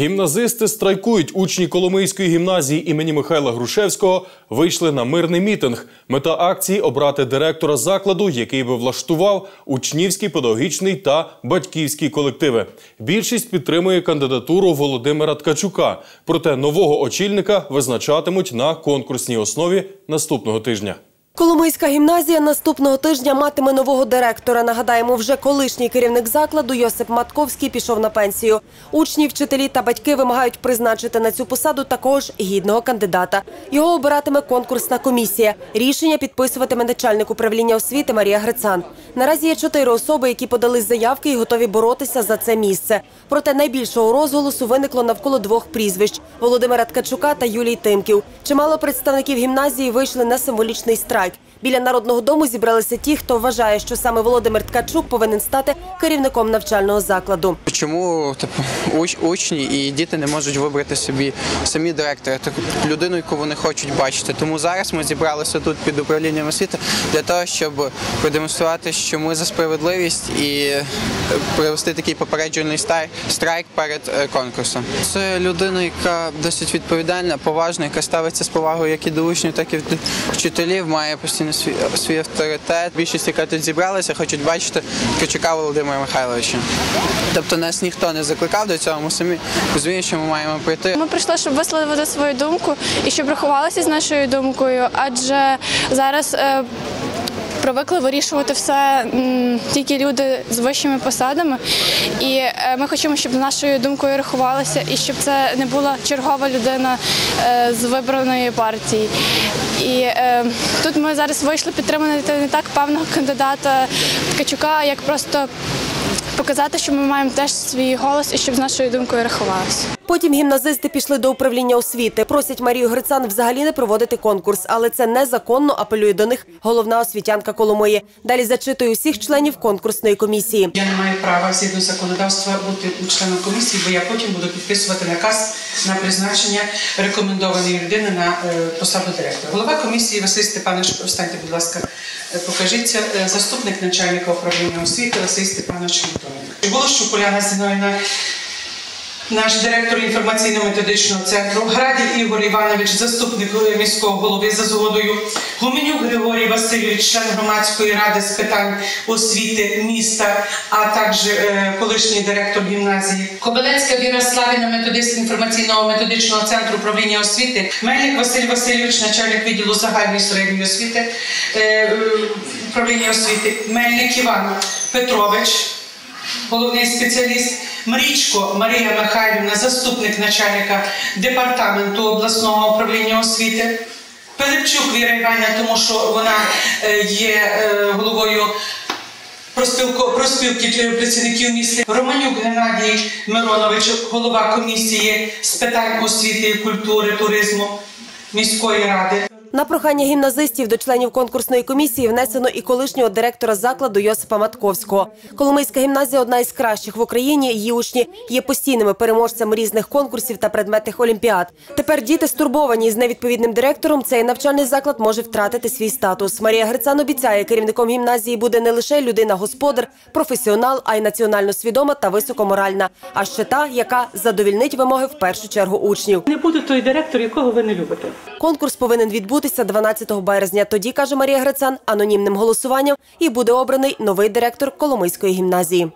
Гімназисти страйкують. Учні Коломийської гімназії імені Михайла Грушевського вийшли на мирний мітинг. Мета акції обрати директора закладу, який би влаштував учнівський, педагогічний та батьківський колективи. Більшість підтримує кандидатуру Володимира Ткачука. Проте нового очільника визначатимуть на конкурсній основі наступного тижня. Коломийська гімназія наступного тижня матиме нового директора. Нагадаємо, вже колишній керівник закладу Йосип Матковський пішов на пенсію. Учні, вчителі та батьки вимагають призначити на цю посаду також гідного кандидата. Його обиратиме конкурсна комісія. Рішення підписуватиме начальник управління освіти Марія Грицан. Наразі є чотири особи, які подали заявки і готові боротися за це місце. Проте найбільшого розголосу виникло навколо двох прізвищ Володимира Ткачука та Юлії Тимків. Чимало представників гімназії вийшли на символічний страйк. Біля народного дому зібралися ті, хто вважає, що саме Володимир Ткачук повинен стати керівником навчального закладу. Чому типу, учні і діти не можуть вибрати собі самі директора, таку людину, яку вони хочуть бачити. Тому зараз ми зібралися тут під управлінням освіти для того, щоб продемонструвати, що ми за справедливість і е, провести такий попереджувальний страйк перед е, конкурсом. Це людина, яка досить відповідальна, поважна, яка ставиться з повагою як і до учнів, так і до вчителів, має постійно свій, свій авторитет. Більшість, яка тут зібралася, хочуть бачити Ткачука Володимира Михайловича. Тобто нас ніхто не закликав до цього, ми самі розуміємо, що ми маємо прийти. Ми прийшли, щоб висловити свою думку і щоб рахувалися з нашою думкою, адже зараз. Привикли вирішувати все тільки люди з вищими посадами, і е, ми хочемо, щоб з нашою думкою рахувалися, і щоб це не була чергова людина е, з вибраної партії. І е, тут ми зараз вийшли підтримати не так певного кандидата Ткачука, як просто показати, що ми маємо теж свій голос і щоб з нашою думкою рахувалися. Потім гімназисти пішли до управління освіти. Просять Марію Грицан взагалі не проводити конкурс, але це незаконно апелює до них головна освітянка Коломиї. Далі зачитує усіх членів конкурсної комісії. Я не маю права згідно законодавства бути членом комісії, бо я потім буду підписувати наказ на призначення рекомендованої людини на е, посаду директора. Голова комісії Василь Степанович, встаньте, будь ласка, е, покажіться. Е, Заступник начальника управління освіти Василь Степанович Антоненко. Волощук Уляна Зіновна, наш директор інформаційно-методичного центру, Градів Ігор Іванович, заступник міського голови за згодою, Гуменюк Григорій Васильович, член громадської ради з питань освіти міста, а також е, колишній директор гімназії. Кобилецька Віра Славіна, методист інформаційного методичного центру управління освіти, Мельник Василь Васильович, начальник відділу загальної середньої освіти е, е, управління освіти, Мельник Іван Петрович головний спеціаліст Мрічко Марія Михайлівна, заступник начальника департаменту обласного управління освіти. Пилипчук Віра Іванівна, тому що вона е, є е, головою проспілки працівників міста. Романюк Геннадій Миронович, голова комісії з питань освіти, культури, туризму міської ради. На прохання гімназистів до членів конкурсної комісії внесено і колишнього директора закладу Йосипа Матковського. Коломийська гімназія одна із кращих в Україні. Її учні є постійними переможцями різних конкурсів та предметних олімпіад. Тепер діти стурбовані з невідповідним директором. Цей навчальний заклад може втратити свій статус. Марія Грицан обіцяє, керівником гімназії буде не лише людина-господар, професіонал, а й національно свідома та високоморальна. А ще та, яка задовільнить вимоги в першу чергу учнів. Не буде той директор, якого ви не любите. Конкурс повинен відбутися 12 березня. Тоді каже Марія Грицан, анонімним голосуванням і буде обраний новий директор Коломийської гімназії.